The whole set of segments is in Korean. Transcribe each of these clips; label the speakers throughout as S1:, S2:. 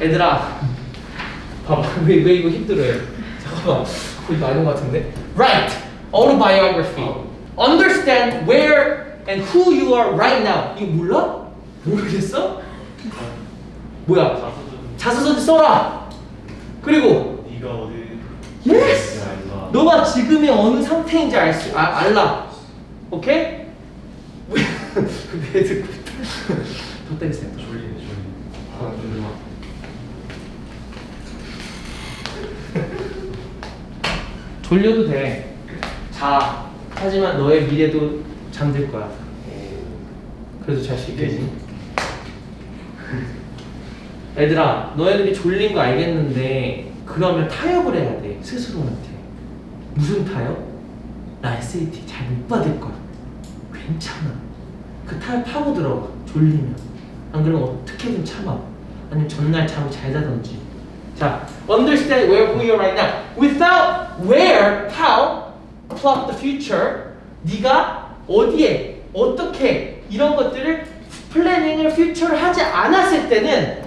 S1: 얘들아 봐봐 왜, 왜 이거 힘들어요 잠깐만 거의 많은 것 같은데 Write autobiography Understand where and who you are right now 이거 몰라? 모르겠어? 뭐야
S2: 자서전
S1: 자서전 써라 그리고
S2: 네가 어디
S1: Yes!
S2: 알라.
S1: 너가 지금의 어느 상태인지 알 수, 아, 알라. 오케이? 왜, 왜 듣고 있다. 더 때리세요.
S2: 졸리네 졸리.
S1: 아, 좀 좋아. 졸려도 돼. 자. 하지만 너의 미래도 잠들 거야. 그래도 잘 수 있겠지? 얘들아, 너희들이 졸린 거 알겠는데 그러면 타협을 해야 돼 스스로한테. 무슨 타협? 나 SAT 잘 못 받을 거야. 괜찮아. 그 타협하고 들어가. 졸리면. 안 그러면 어떻게든 참아. 아니면 전날 잠을 잘 자던지. 자, understand where you are right now. Without where, how, plot the future. 네가 어디에, 어떻게 이런 것들을 플래닝을 future를 하지 않았을 때는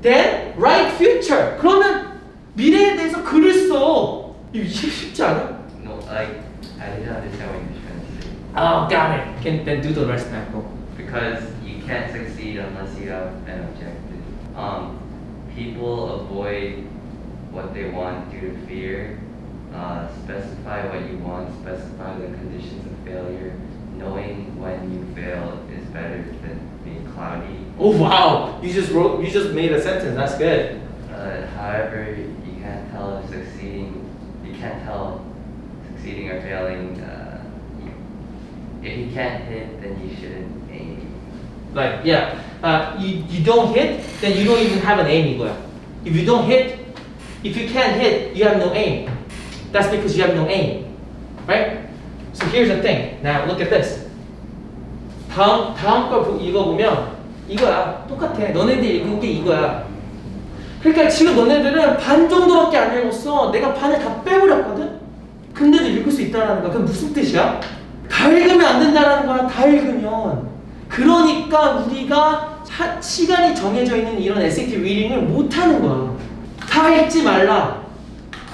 S1: then write future. 그러면 미래에 대해서 글을 써. 이해 쉽지 않아?
S3: No, like I didn't understand what you're trying to say.
S1: Oh, got it. Can then do the rest now.
S3: Because you can't succeed unless you have an objective. Um, people avoid what they want due to fear. Uh, specify what you want. Specify the conditions of failure. Knowing when you fail is better than being cloudy.
S1: Oh wow! You just wrote. You just made a sentence. That's good.
S3: Uh, however, you can't tell if succeeding. You can't tell succeeding or failing. Uh, you- if you can't hit, then you shouldn't aim.
S1: Like yeah, uh, you you don't hit, then you don't even have an aim 이거야. If you don't hit, if you can't hit, you have no aim. That's because you have no aim, right? So here's the thing. Now look at this. 다음 다음 걸 보- 읽어보면 이거야. 똑같아. 너네들 읽은 게 이거야. 그러니까 지금 너네들은 반 정도밖에 안 읽었어. 내가 반을 다 빼버렸거든. 근데도 읽을 수 있다라는 거야. 그게 무슨 뜻이야? 다 읽으면 안 된다라는 거야. 다 읽으면. 그러니까 우리가 하- 시간이 정해져 있는 이런 SAT 리딩을 못 하는 거야. 다 읽지 말라.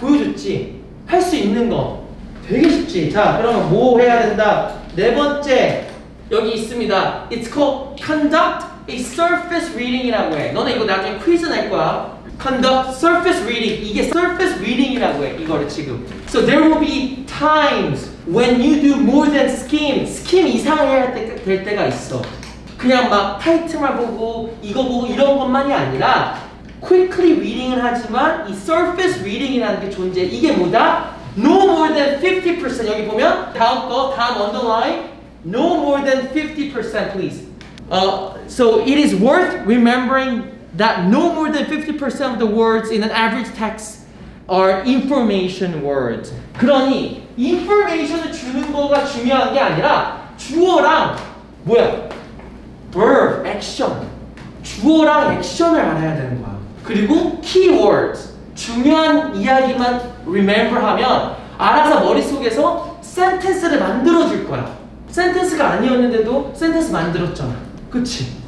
S1: 보여줬지. 할 수 있는 거. 되게 쉽지. 자, 그러면 뭐 해야 된다? 네 번째. 여기 있습니다. It's called conduct a surface reading이라고 해. 너네 이거 나중에 퀴즈 낼 거야. Conduct surface reading. 이게 surface reading이라고 해. 이거를 지금. So there will be times when you do more than skim. skim 이상을 해야 때- 될 때가 있어. 그냥 막 타이틀만 보고 이거 보고 이런 것만이 아니라 quickly reading을 하지만 이 surface reading이라는 게 존재해. 이게 뭐다? No more than 50% 여기 보면 다음 거 다음 underline no more than 50% please. Uh, so it is worth remembering that no more than 50% of the words in an average text are information words. 그러니 information을 주는 거가 중요한 게 아니라 주어랑 뭐야? verb, action. 주어랑 액션을 알아야 되는 거야. 그리고 keywords. 중요한 이야기만 remember 하면 알아서 머릿속에서 sentence를 만들어 줄 거야. 센텐스가 아니었는데도 센텐스 만들었잖아. 그치?